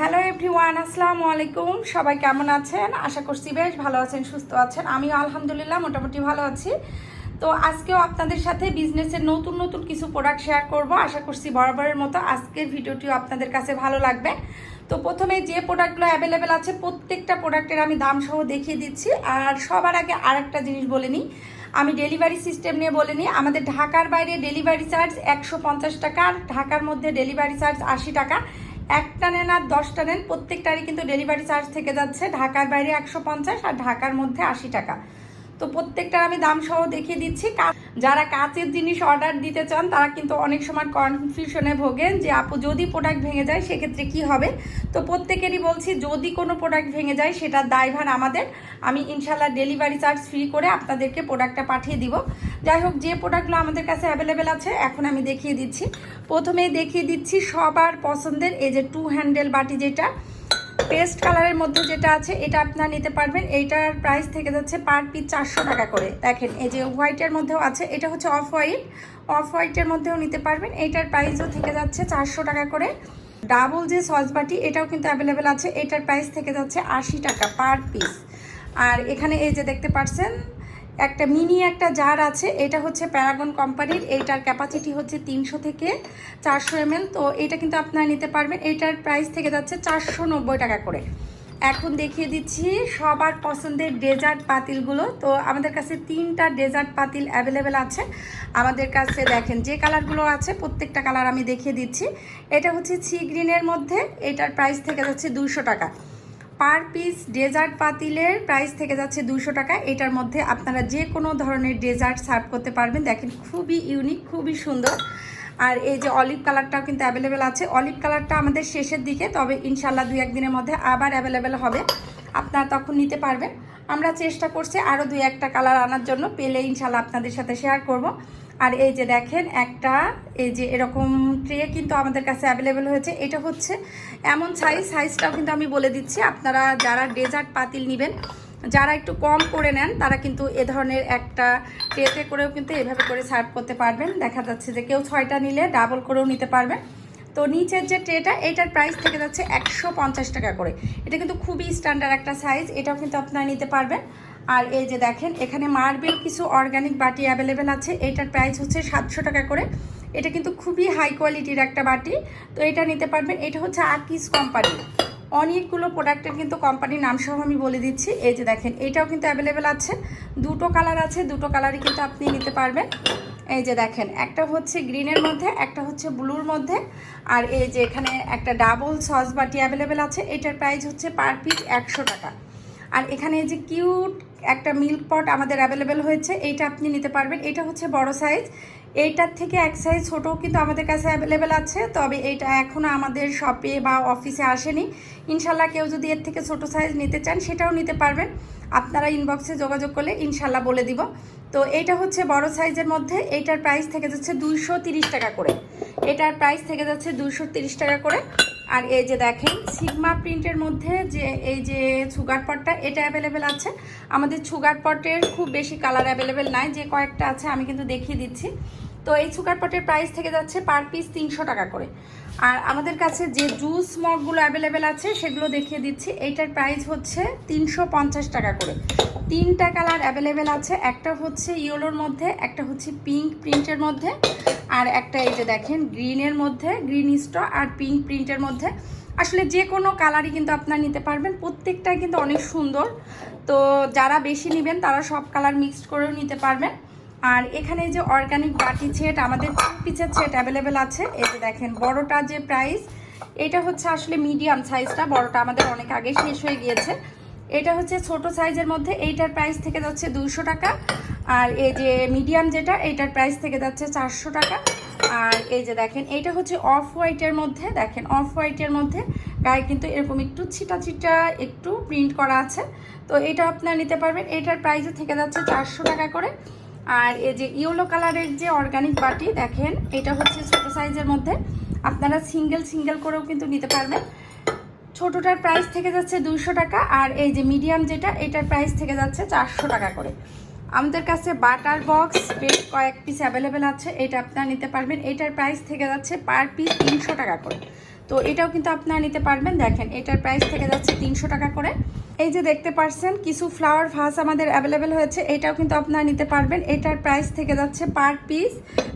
Hello everyone আসসালামু আলাইকুম সবাই কেমন আছেন? আশা করছি বেশ ভালো আছেন, সুস্থ আছেন। আমিও আলহামদুলিল্লাহ মোটামুটি ভালো আছি। তো আজকেও আপনাদের সাথে বিজনেসের নতুন নতুন কিছু প্রোডাক্ট শেয়ার করব। আশা করছি বরাবরের মতো আজকের ভিডিওটিও আপনাদের কাছে ভালো লাগবে। তো প্রথমে যে প্রোডাক্টগুলো অ্যাভেলেবেল আছে, প্রত্যেকটা প্রোডাক্টের আমি দাম সহ দেখিয়ে দিচ্ছি। আর সবার আগে আরেকটা জিনিস বলে নিই। আমি ডেলিভারি সিস্টেম নিয়ে বলে নিই। আমাদের ঢাকার বাইরে ডেলিভারি চার্জ একশো পঞ্চাশ টাকা, আর ঢাকার মধ্যে ডেলিভারি চার্জ আশি টাকা। একটা নেন আর দশটা নেন, প্রত্যেকটারই কিন্তু ডেলিভারি চার্জ থেকে যাচ্ছে। ঢাকার বাইরে একশো পঞ্চাশ আর ঢাকার মধ্যে আশি টাকা। তো প্রত্যেকটার আমি দাম সহ দেখিয়ে দিচ্ছি। যারা কাচের জিনিস অর্ডার দিতে চান, তারা কিন্তু অনেক সময় কনফিউশনে ভোগেন যে আপু, যদি প্রোডাক্ট ভেঙে যায়, সেক্ষেত্রে কি হবে? তো প্রত্যেকেরই বলছি, যদি কোনো প্রোডাক্ট ভেঙে যায় সেটার দায়ভার আমাদের। আমি ইনশাল্লাহ ডেলিভারি চার্জ ফ্রি করে আপনাদেরকে প্রোডাক্টটা পাঠিয়ে দিব। যাই হোক, যে প্রোডাক্টগুলো আমাদের কাছে অ্যাভেলেবেল আছে, এখন আমি দেখিয়ে দিচ্ছি। প্রথমে দেখিয়ে দিচ্ছি সবার পছন্দের, এই যে টু হ্যান্ডেল বাটি যেটা। পেস্ট কালারের মধ্যে যেটা আছে, এটা আপনারা নিতে পারবেন। এইটার প্রাইস থেকে যাচ্ছে পার পিস চারশো টাকা করে। দেখেন, এই যে হোয়াইটের মধ্যেও আছে, এটা হচ্ছে অফ হোয়াইট অফ হোয়াইটের মধ্যেও নিতে পারবেন। এইটার প্রাইসও থেকে যাচ্ছে চারশো টাকা করে। ডাবল যে সসবাটি এটাও কিন্তু অ্যাভেলেবেল আছে। এটার প্রাইস থেকে যাচ্ছে আশি টাকা পার পিস আর এখানে এই যে দেখতে পাচ্ছেন একটা মিনি একটা জার আছে, এটা হচ্ছে প্যারাগন কোম্পানির, এইটার ক্যাপাসিটি হচ্ছে তিনশো থেকে চারশো এমএল, তো এটা কিন্তু আপনারা নিতে পারবেন, এটার প্রাইস থেকে যাচ্ছে চারশো নব্বই টাকা করে। এখন দেখিয়ে দিচ্ছি সবার পছন্দের ডেজার্ট পাতিলগুলো, তো আমাদের কাছে তিনটা ডেজার্ট পাতিল অ্যাভেলেবেল আছে। আমাদের কাছে দেখেন যে কালারগুলো আছে, প্রত্যেকটা কালার আমি দেখিয়ে দিচ্ছি। এটা হচ্ছে সি গ্রিনের মধ্যে, এটার প্রাইস থেকে যাচ্ছে দুশো টাকা। পার পিস ডেজার্ট পাতিলের প্রাইস থেকে যাচ্ছে দুশো টাকা। এটার মধ্যে আপনারা যে কোনো ধরনের ডেজার্ট সার্ভ করতে পারবেন। দেখেন খুবই ইউনিক, খুবই সুন্দর। আর এই যে অলিভ কালারটাও কিন্তু অ্যাভেলেবেল আছে। অলিভ কালারটা আমাদের শেষের দিকে, তবে ইনশাল্লাহ দু একদিনের মধ্যে আবার অ্যাভেলেবেল হবে। আপনারা তখন নিতে পারবেন। আমরা চেষ্টা করছি আরও দুই একটা কালার আনার জন্য, পেলে ইনশাল্লাহ আপনাদের সাথে শেয়ার করব। আর এই যে দেখেন, একটা, এই যে এরকম ট্রে কিন্তু আমাদের কাছে অ্যাভেলেবেল হয়েছে। এটা হচ্ছে এমন সাইজ সাইজটাও কিন্তু আমি বলে দিচ্ছি। আপনারা যারা ডেজার্ট পাতিল নেবেন, যারা একটু কম করে নেন, তারা কিন্তু এ ধরনের একটা ট্রেতে করেও কিন্তু এভাবে করে সার্ভ করতে পারবেন। দেখা যাচ্ছে যে কেউ ছয়টা নিলে ডাবল করেও নিতে পারবেন। তো নিচের যে ট্রেটা, এটার প্রাইস থেকে যাচ্ছে একশো পঞ্চাশ টাকা করে। এটা কিন্তু খুবই স্ট্যান্ডার্ড একটা সাইজ এটাও কিন্তু আপনারা নিতে পারবেন। আর এই যে দেখেন, এখানে মার্বেল কিছু অর্গানিক বাটি অ্যাভেলেবেল আছে, এটার প্রাইস হচ্ছে সাতশো টাকা করে। এটা কিন্তু খুবই হাই কোয়ালিটির একটা বাটি। তো এটা নিতে পারবেন, এটা হচ্ছে আকিস কোম্পানি অনেকগুলো প্রোডাক্টের কিন্তু কোম্পানির নাম সহ আমি বলে দিচ্ছি। এই যে দেখেন, এটাও কিন্তু অ্যাভেলেবেল আছে। দুটো কালার আছে, দুটো কালারই কিন্তু আপনি নিতে পারবেন। এই যে দেখেন, একটা হচ্ছে গ্রিনের মধ্যে, একটা হচ্ছে ব্লুর মধ্যে। আর এই যে এখানে একটা ডাবল সস বাটি অ্যাভেলেবেল আছে, এটার প্রাইস হচ্ছে পার পিস একশো টাকা। আর এখানে যে কিউট একটা মিল্ক পট আমাদের অ্যাভেলেবেল হয়েছে, এইটা আপনি নিতে পারবেন। এটা হচ্ছে বড় সাইজ এইটার থেকে এক সাইজ ছোটো কিন্তু আমাদের কাছে অ্যাভেলেবেল আছে। তবে এইটা এখনও আমাদের শপে বা অফিসে আসেনি। ইনশাল্লাহ কেউ যদি এর থেকে ছোট সাইজ নিতে চান, সেটাও নিতে পারবেন। আপনারা ইনবক্সে যোগাযোগ করলে ইনশাল্লাহ বলে দিব। তো এইটা হচ্ছে বড় সাইজের মধ্যে, এইটার প্রাইস থেকে যাচ্ছে দুইশো টাকা করে। এটার প্রাইস থেকে যাচ্ছে দুইশো টাকা করে। আর এই যে দেখেন সিগমা প্রিন্টের মধ্যে যে এই যে সুগার পটটা এটা অ্যাভেলেবেল আছে। আমাদের সুগার পটের খুব বেশি কালার অ্যাভেলেবেল নাই, যে কয়েকটা আছে আমি কিন্তু দেখিয়ে দিচ্ছি। তো এই সুগার পটের প্রাইস থেকে যাচ্ছে পার পিস তিনশো টাকা করে। আর আমাদের কাছে যে জুস মগগুলো অ্যাভেলেবেল আছে, সেগুলো দেখিয়ে দিচ্ছি। এইটার প্রাইস হচ্ছে তিনশো পঞ্চাশ টাকা করে। তিনটা কালার অ্যাভেলেবেল আছে। একটা হচ্ছে ইয়েলোর মধ্যে, একটা হচ্ছে পিঙ্ক প্রিন্টের মধ্যে, আর একটা এই যে দেখেন গ্রিনের মধ্যে গ্রিন স্ট আর পিঙ্ক প্রিন্টের মধ্যে। আসলে যে কোনো কালারই কিন্তু আপনারা নিতে পারবেন। প্রত্যেকটাই কিন্তু অনেক সুন্দর। তো যারা বেশি নেবেন, তারা সব কালার মিক্সড করেও নিতে পারবেন। আর এখানে যে অর্গানিক বাটি সেট আমাদের পিচের সেট অ্যাভেলেবেল আছে। এই যে দেখেন, বড়টা যে প্রাইস এটা হচ্ছে আসলে মিডিয়াম সাইজটা বড়টা আমাদের অনেক আগে শেষ হয়ে গিয়েছে। এটা হচ্ছে ছোট সাইজের মধ্যে, এইটার প্রাইস থেকে যাচ্ছে দুশো টাকা। আর এই যে মিডিয়াম যেটা, এইটার প্রাইস থেকে যাচ্ছে চারশো টাকা। আর এই যে দেখেন, এটা হচ্ছে অফ হোয়াইটের মধ্যে, দেখেন অফ হোয়াইটের মধ্যে গায়ে কিন্তু এরকম একটু ছিটা ছিটা একটু প্রিন্ট করা আছে। তো এটা আপনারা নিতে পারবেন, এটার প্রাইসও থেকে যাচ্ছে চারশো টাকা করে। আর এই যে ইয়েলো কালারের যে অর্গানিক বাটি, দেখেন, এটা হচ্ছে ছোট সাইজের মধ্যে। আপনারা সিঙ্গেল সিঙ্গেল করেও কিন্তু নিতে পারবেন। ছোটটার প্রাইস থেকে যাচ্ছে দুইশো টাকা, আর এই যে মিডিয়াম যেটা, এটার প্রাইস থেকে যাচ্ছে চারশো টাকা করে। আমাদের কাছে বাটার বক্স বেশ কয়েক পিস অ্যাভেলেবেল আছে, এটা আপনারা নিতে পারবেন। এটার প্রাইস থেকে যাচ্ছে পার পিস তিনশো টাকা করে। তো এটাও কিন্তু আপনারা নিতে পারবেন। দেখেন, এটার প্রাইস থেকে যাচ্ছে তিনশো টাকা করে। এই যে দেখতে পারছেন, কিছু ফ্লাওয়ার ভাস আমাদের অ্যাভেলেবেল হয়েছে। এটাও কিন্তু আপনারা নিতে পারবেন। এটার প্রাইস থেকে যাচ্ছে পার পিস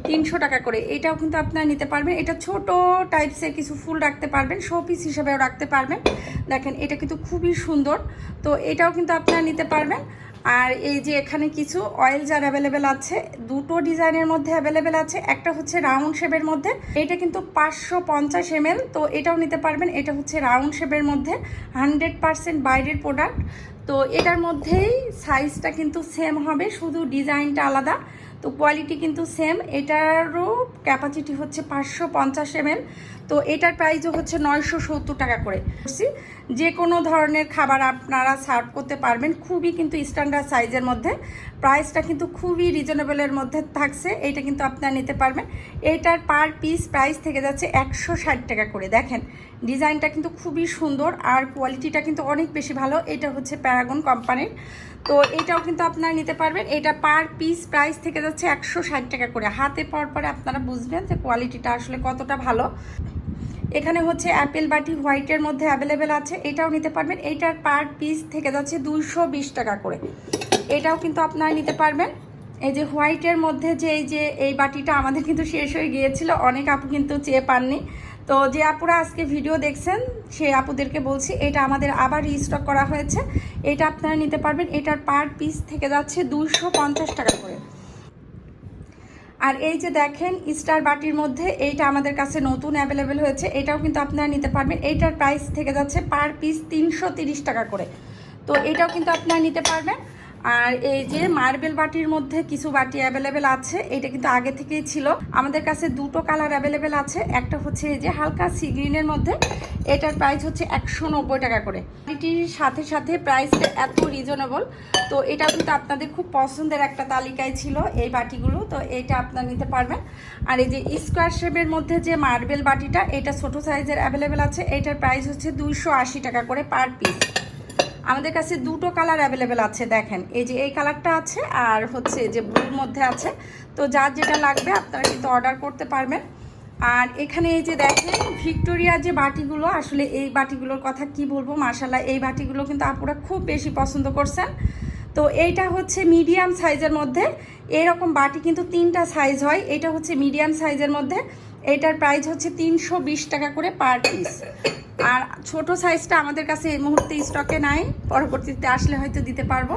তিনশো টাকা করে। এটাও কিন্তু আপনারা নিতে পারবেন। এটা ছোট টাইপসের কিছু ফুল রাখতে পারবেন শো পিস হিসেবেও রাখতে পারবেন। দেখেন, এটা কিন্তু খুবই সুন্দর। তো এটাও কিন্তু আপনারা নিতে পারবেন। আর এই যে এখানে কিছু অয়েল জার অ্যাভেলেবেল আছে, দুটো ডিজাইনের মধ্যে অ্যাভেলেবেল আছে, একটা হচ্ছে রাউন্ড শেপের মধ্যে, এটা কিন্তু পাঁচশো পঞ্চাশ এমএল তো এটাও নিতে পারবেন, এটা হচ্ছে রাউন্ড শেপের মধ্যে হান্ড্রেড পারসেন্ট বাইরের প্রোডাক্ট তো এটার মধ্যেই সাইজটা কিন্তু সেম হবে, শুধু ডিজাইনটা আলাদা, তো কোয়ালিটি কিন্তু সেম এটারও ক্যাপাসিটি হচ্ছে পাঁচশো পঞ্চাশ এমএল তো এটার প্রাইসও হচ্ছে নয়শো সত্তর টাকা করে? যে কোনো ধরনের খাবার আপনারা সার্ভ করতে পারবেন, খুবই কিন্তু স্ট্যান্ডার্ড সাইজের মধ্যে। প্রাইসটা কিন্তু খুবই রিজনেবলের মধ্যে থাকছে, এইটা কিন্তু আপনারা নিতে পারবেন। এইটার পার পিস প্রাইস থেকে যাচ্ছে একশো ষাট টাকা করে। দেখেন ডিজাইনটা কিন্তু খুবই সুন্দর আর কোয়ালিটিটা কিন্তু অনেক বেশি ভালো। এটা হচ্ছে প্যারাগন কোম্পানির তো এটাও কিন্তু আপনারা নিতে পারবেন। এটা পার পিস প্রাইস থেকে যাচ্ছে একশো ষাট টাকা করে। হাতে পর পরে আপনারা বুঝবেন যে কোয়ালিটিটা আসলে কতটা ভালো। এখানে হচ্ছে অ্যাপেল বাটি হোয়াইটের মধ্যে অ্যাভেলেবেল আছে, এটাও নিতে পারবেন। এইটার পার পিস থেকে যাচ্ছে দুইশো বিশ টাকা করে। এটাও কিন্তু আপনারা নিতে পারবেন। এই যে হোয়াইটের মধ্যে যে এই যে এই বাটিটা আমাদের কিন্তু শেষ হয়ে গিয়েছিল, অনেক আপু কিন্তু চেয়ে পাননি। তো যে আপুরা আজকে ভিডিও দেখছেন, সে আপুদেরকে বলছি, এটা আমাদের আবার রিস্টক করা হয়েছে। এটা আপনারা নিতে পারবেন। এটার পার পিস থেকে যাচ্ছে দুশো টাকা করে। আর এই যে দেখেন, স্টার বাটির মধ্যে এইটা আমাদের কাছে নতুন অ্যাভেলেবেল হয়েছে। এটাও কিন্তু আপনারা নিতে পারবেন। এইটার প্রাইস থেকে যাচ্ছে পার পিস তিনশো টাকা করে। তো এটাও কিন্তু আপনারা নিতে পারবেন। আর এই যে মার্বেল বাটির মধ্যে কিছু বাটি অ্যাভেলেবেল আছে, এটা কিন্তু আগে থেকেই ছিল। আমাদের কাছে দুটো কালার অ্যাভেলেবেল আছে, একটা হচ্ছে এই যে হালকা সি গ্রিনের মধ্যে, এটার প্রাইস হচ্ছে একশো নব্বই টাকা করে। বাটিটির সাথে সাথে প্রাইসটা এত রিজনেবল তো এটা কিন্তু আপনাদের খুব পছন্দের একটা তালিকায় ছিল এই বাটিগুলো, তো এটা আপনারা নিতে পারবেন। আর এই যে স্কোয়ার শেপের মধ্যে যে মার্বেল বাটিটা, এটা ছোট সাইজের অ্যাভেলেবেল আছে, এটার প্রাইস হচ্ছে দুইশো আশি টাকা করে পার পিস আমাদের কাছে দুটো কালার অ্যাভেলেবেল আছে, দেখেন। এই যে এই কালারটা আছে আর হচ্ছে যে ব্লুর মধ্যে আছে। তো যার যেটা লাগবে আপনারা কিন্তু অর্ডার করতে পারবেন। আর এখানে এই যে দেখেন, ভিক্টোরিয়া যে বাটিগুলো, আসলে এই বাটিগুলোর কথা কি বলব? মার্শাল্লাহ এই বাটিগুলো কিন্তু আপুরা খুব বেশি পছন্দ করছেন। তো এইটা হচ্ছে মিডিয়াম সাইজের মধ্যে। এরকম বাটি কিন্তু তিনটা সাইজ হয়। এটা হচ্ছে মিডিয়াম সাইজের মধ্যে। এটার প্রাইস হচ্ছে তিনশো বিশ টাকা করে পার পিস আর ছোট সাইজটা আমাদের কাছে এই মুহূর্তে স্টকে নাই, পরবর্তীতে আসলে হয়তো দিতে পারব।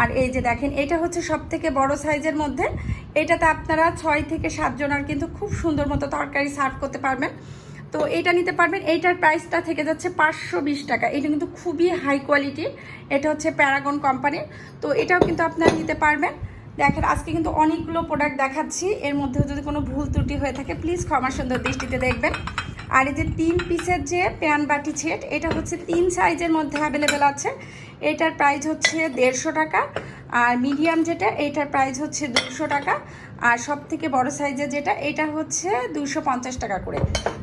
আর এই যে দেখেন, এটা হচ্ছে সব থেকে বড় সাইজের মধ্যে। এটাতে আপনারা ছয় থেকে সাতজনের কিন্তু খুব সুন্দর মতো তরকারি সার্ভ করতে পারবেন। তো এটা নিতে পারবেন, এইটার প্রাইসটা থেকে যাচ্ছে পাঁচশো বিশ টাকা। এটা কিন্তু খুবই হাই কোয়ালিটির এটা হচ্ছে প্যারাগন কোম্পানির তো এটাও কিন্তু আপনারা নিতে পারবেন। দেখেন, আজকে কিন্তু অনেকগুলো প্রোডাক্ট দেখাচ্ছি। এর মধ্যে যদি কোনো ভুল ত্রুটি হয়ে থাকে প্লিজ ক্ষমা সুন্দর দৃষ্টিতে দেখবেন। আর এই যে তিন পিসের যে প্যান বাটি ছেট, এটা হচ্ছে তিন সাইজের মধ্যে অ্যাভেলেবেল আছে। এটার প্রাইস হচ্ছে দেড়শো টাকা, আর মিডিয়াম যেটা, এটার প্রাইস হচ্ছে দুশো টাকা, আর সব থেকে বড় সাইজের যেটা, এটা হচ্ছে দুশো টাকা করে।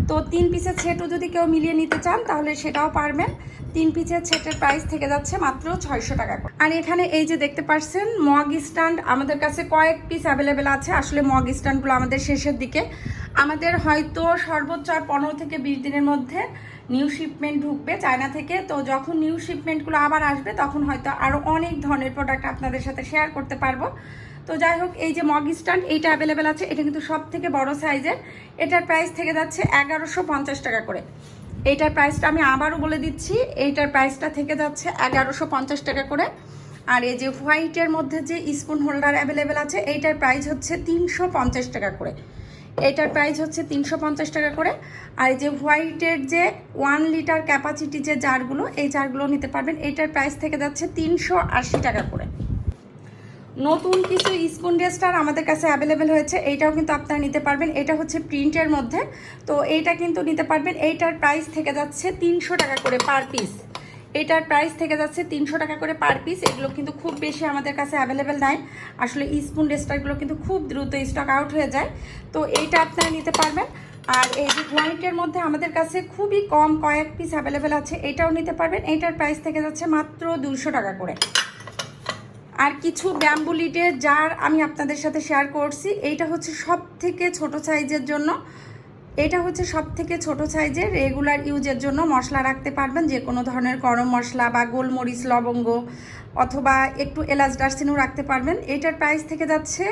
তো তিন পিসের সেটও যদি কেউ মিলিয়ে নিতে চান, তাহলে সেটাও পারবেন। তিন পিসের সেটের প্রাইস থেকে যাচ্ছে মাত্র ছয়শো টাকা করে। আর এখানে এই যে দেখতে পাচ্ছেন মগ স্ট্যান্ড আমাদের কাছে কয়েক পিস অ্যাভেলেবেল আছে। আসলে মগ স্ট্যান্ডগুলো আমাদের শেষের দিকে। আমাদের হয়তো সর্বোচ্চ আর পনেরো থেকে বিশ দিনের মধ্যে নিউ শিপমেন্ট ঢুকবে চায়না থেকে। তো যখন নিউ শিপমেন্টগুলো আবার আসবে, তখন হয়তো আরও অনেক ধরনের প্রোডাক্ট আপনাদের সাথে শেয়ার করতে পারব। তো যাই হোক, এই যে মগ স্ট্যান্ড এইটা অ্যাভেলেবেল আছে। এটা কিন্তু সব থেকে বড় সাইজের এটার প্রাইস থেকে যাচ্ছে এগারোশো পঞ্চাশ টাকা করে। এইটার প্রাইসটা আমি আবারও বলে দিচ্ছি। এইটার প্রাইসটা থেকে যাচ্ছে এগারোশো পঞ্চাশ টাকা করে। আর এই যে হোয়াইটের মধ্যে যে স্পুন হোল্ডার অ্যাভেলেবেল আছে, এইটার প্রাইস হচ্ছে তিনশো পঞ্চাশ টাকা করে। এটার প্রাইস হচ্ছে তিনশো পঞ্চাশ টাকা করে। আর এই যে হোয়াইটের যে ওয়ান লিটার ক্যাপাসিটি যে জারগুলো এই জারগুলো নিতে পারবেন। এটার প্রাইস থেকে যাচ্ছে তিনশো আশি টাকা করে। নতুন কিছু স্পুন ডেস্টার আমাদের কাছে অ্যাভেলেবেল হয়েছে এইটাও কিন্তু আপনারা নিতে পারবেন। এটা হচ্ছে প্রিন্টের মধ্যে। তো এইটা কিন্তু নিতে পারবেন। এইটার প্রাইস থেকে যাচ্ছে তিনশো টাকা করে পার পিস এটার প্রাইস থেকে যাচ্ছে তিনশো টাকা করে পার পিস এগুলো কিন্তু খুব বেশি আমাদের কাছে অ্যাভেলেবেল নাই। আসলে স্পুন ডেস্টারগুলো কিন্তু খুব দ্রুত স্টক আউট হয়ে যায়। তো এইটা আপনারা নিতে পারবেন। আর এই যে হোয়াইটের মধ্যে আমাদের কাছে খুবই কম কয়েক পিস অ্যাভেলেবেল আছে, এটাও নিতে পারবেন। এইটার প্রাইস থেকে যাচ্ছে মাত্র দুশো টাকা করে। আর কিছু ব্যাম্বুলিটের যার আমি আপনাদের সাথে শেয়ার করছি। এইটা হচ্ছে সব থেকে ছোটো সাইজের জন্য। এটা হচ্ছে সব থেকে ছোট সাইজের রেগুলার ইউজের জন্য মশলা রাখতে পারবেন, যে কোনো ধরনের গরম মশলা বা গোলমরিচ, লবঙ্গ অথবা একটু এলাচ দারচিনিও রাখতে পারবেন। এটার প্রাইস থেকে যাচ্ছে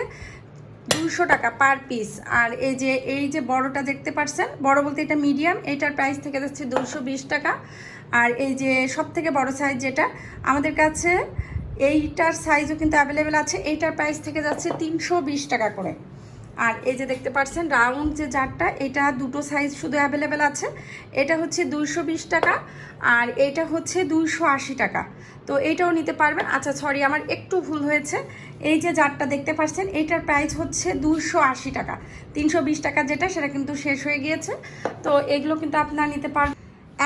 দুশো টাকা পার পিস আর এই যে এই যে বড়টা দেখতে পাচ্ছেন, বড় বলতে এটা মিডিয়াম এটার প্রাইস থেকে যাচ্ছে দুশো টাকা। আর এই যে সব থেকে বড় সাইজ যেটা, আমাদের কাছে এইটার সাইজও কিন্তু অ্যাভেলেবেল আছে এইটার প্রাইস থেকে যাচ্ছে তিনশো বিশ টাকা করে। আর এই যে দেখতে পাচ্ছেন রাউন্ড যে জারটা, এটা দুটো সাইজ শুধু অ্যাভেলেবেল আছে। এটা হচ্ছে দুইশো বিশ টাকা আর এটা হচ্ছে দুইশো আশি টাকা। তো এইটাও নিতে পারবেন। আচ্ছা সরি আমার একটু ভুল হয়েছে। এই যে জারটা দেখতে পাচ্ছেন এইটার প্রাইস হচ্ছে আশি টাকা। তিনশো বিশ টাকা যেটা, সেটা কিন্তু শেষ হয়ে গিয়েছে। তো এগুলো কিন্তু আপনারা নিতে পারবেন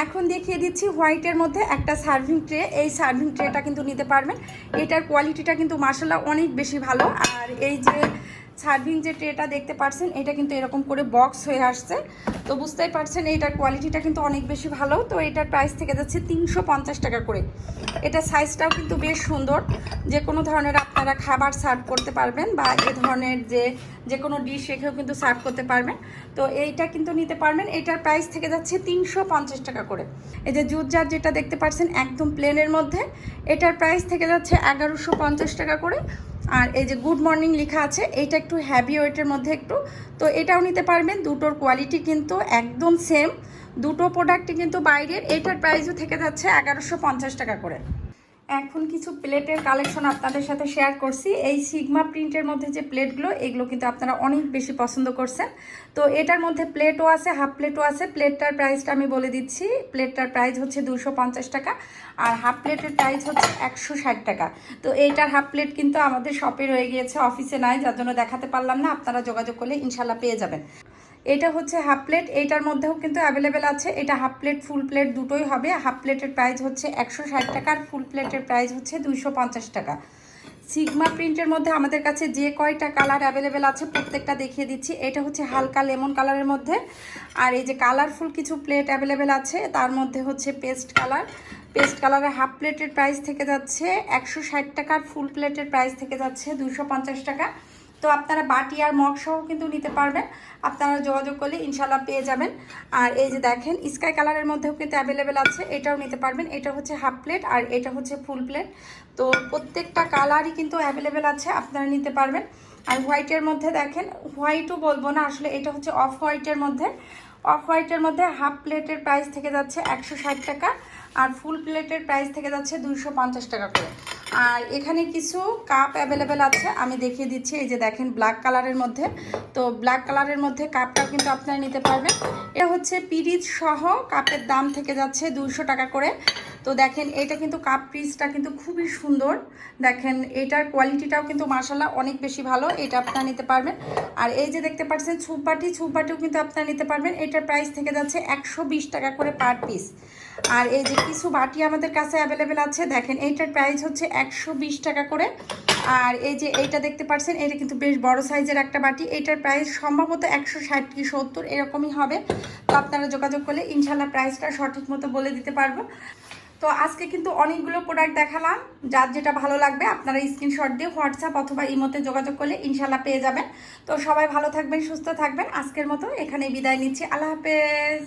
এখন দেখিয়ে দিচ্ছি হোয়াইটের মধ্যে একটা সার্ভিং ট্রে এই সার্ভিং ট্রেটা কিন্তু নিতে পারবেন। এটার কোয়ালিটিটা কিন্তু মার্শাল্লাহ অনেক বেশি ভালো। আর এই যে সার্ভিং যে ট্রেটা দেখতে পাচ্ছেন এটা কিন্তু এরকম করে বক্স হয়ে আসছে। তো বুঝতেই পারছেন, এইটার কোয়ালিটিটা কিন্তু অনেক বেশি ভালো। তো এটার প্রাইস থেকে যাচ্ছে তিনশো পঞ্চাশ টাকা করে। এটা সাইজটাও কিন্তু বেশ সুন্দর। যে কোনো ধরনের আপনারা খাবার সার্ভ করতে পারবেন বা এ ধরনের যে যে কোনো ডিশ রেখেও কিন্তু সার্ভ করতে পারবেন। তো এইটা কিন্তু নিতে পারবেন। এটার প্রাইস থেকে যাচ্ছে তিনশো পঞ্চাশ টাকা করে। এই যে জুট জার যেটা দেখতে পাচ্ছেন একদম প্লেনের মধ্যে। এটার প্রাইস থেকে যাচ্ছে এগারোশো টাকা করে। আর এই যে গুড মর্নিং লেখা আছে, এইটা একটু হ্যাভি ওয়েটের মধ্যে একটু। তো এটাও নিতে পারবেন, দুটোর কোয়ালিটি কিন্তু একদম সেম দুটো প্রোডাক্টই কিন্তু বাইরের, এটার প্রাইসও থেকে যাচ্ছে এগারোশো টাকা করে। এখন কিছু প্লেটের কালেকশন আপনাদের সাথে শেয়ার করছি। এই সিগমা প্রিন্টের মধ্যে যে প্লেটগুলো, এগুলো কিন্তু আপনারা অনেক বেশি পছন্দ করছেন। তো এটার মধ্যে প্লেটও আছে, হাফ প্লেটও আছে। প্লেটটার প্রাইসটা আমি বলে দিচ্ছি, প্লেটটার প্রাইস হচ্ছে দুশো টাকা আর হাফ প্লেটের প্রাইস হচ্ছে একশো ষাট টাকা। তো এইটার হাফ প্লেট কিন্তু আমাদের শপে রয়ে গিয়েছে, অফিসে নাই, যার জন্য দেখাতে পারলাম না। আপনারা যোগাযোগ করলে ইনশাল্লাহ পেয়ে যাবেন। এটা হচ্ছে হাফ প্লেট এইটার মধ্যেও কিন্তু অ্যাভেলেবেল আছে। এটা হাফ প্লেট ফুল প্লেট দুটোই হবে। হাফ প্লেটের প্রাইস হচ্ছে একশো ষাট টাকা, আর ফুল প্লেটের প্রাইস হচ্ছে দুইশো পঞ্চাশ টাকা। সিগমা প্রিন্টের মধ্যে আমাদের কাছে যে কয়টা কালার অ্যাভেলেবেল আছে প্রত্যেকটা দেখিয়ে দিচ্ছি। এটা হচ্ছে হালকা লেমন কালারের মধ্যে। আর এই যে কালারফুল কিছু প্লেট অ্যাভেলেবেল আছে, তার মধ্যে হচ্ছে পেস্ট কালার পেস্ট কালারের হাফ প্লেটের প্রাইস থেকে যাচ্ছে একশো ষাট টাকার ফুল প্লেটের প্রাইস থেকে যাচ্ছে দুশো টাকা। তো আপনারা বাটি আর মগ সহ কিন্তু নিতে পারবেন। আপনারা যোগাযোগ করলে ইনশাল্লাহ পেয়ে যাবেন। আর এই যে দেখেন স্কাই কালারের মধ্যেও কিন্তু অ্যাভেলেবেল আছে। এটাও নিতে পারবেন। এটা হচ্ছে হাফ প্লেট আর এটা হচ্ছে ফুল প্লেট তো প্রত্যেকটা কালারই কিন্তু অ্যাভেলেবেল আছে। আপনারা নিতে পারবেন। আর হোয়াইটের মধ্যে দেখেন হোয়াইটও বলব না, আসলে এটা হচ্ছে অফ হোয়াইটের মধ্যে। অফ হোয়াইটের মধ্যে হাফ প্লেটের প্রাইস থেকে যাচ্ছে একশো ষাট টাকা। আর ফুল প্লেটের প্রাইস থেকে যাচ্ছে দুইশো পঞ্চাশ টাকা করে। আর এখানে কিছু কাপ অ্যাভেলেবেল আছে, আমি দেখিয়ে দিচ্ছি, এই যে দেখেন ব্ল্যাক কালারের মধ্যে। তো ব্ল্যাক কালারের মধ্যে কাপটা কিন্তু আপনারা নিতে পারবেন। এটা হচ্ছে পিরিচ সহ কাপের দাম থেকে যাচ্ছে দুইশো টাকা করে। তো দেখেন এটা কিন্তু কাপ পিসটা কিন্তু খুবই সুন্দর। দেখেন, এটার কোয়ালিটিটাও কিন্তু মার্শাল্লাহ অনেক বেশি ভালো, এটা আপনারা নিতে পারবেন। আর এই যে দেখতে পাচ্ছেন ছুপবাটি ছুপবাটিও কিন্তু আপনারা নিতে পারবেন। এটার প্রাইস থেকে যাচ্ছে একশো বিশ টাকা করে পার পিস আর এই যে কিছু বাটি আমাদের কাছে অ্যাভেলেবেল আছে, দেখেন, এইটার প্রাইস হচ্ছে একশো বিশ টাকা করে। আর এই যে এইটা দেখতে পাচ্ছেন, এটা কিন্তু বেশ বড় সাইজের একটা বাটি। এটার প্রাইস সম্ভবত একশো ষাট কি সত্তর, এরকমই হবে। তো আপনারা যোগাযোগ করলে ইনশাল্লাহ প্রাইসটা সঠিক মতো বলে দিতে পারব। তো আজকে কিন্তু অনেকগুলো প্রোডাক্ট দেখালাম। যার যেটা ভালো লাগবে, আপনারা স্ক্রিনশট দিয়ে হোয়াটসঅ্যাপ অথবা ইমোতে যোগাযোগ করলে ইনশাল্লাহ পেয়ে যাবেন। তো সবাই ভালো থাকবেন, সুস্থ থাকবেন। আজকের মতো এখানে বিদায় নিচ্ছি। আল্লাহ হাফেজ।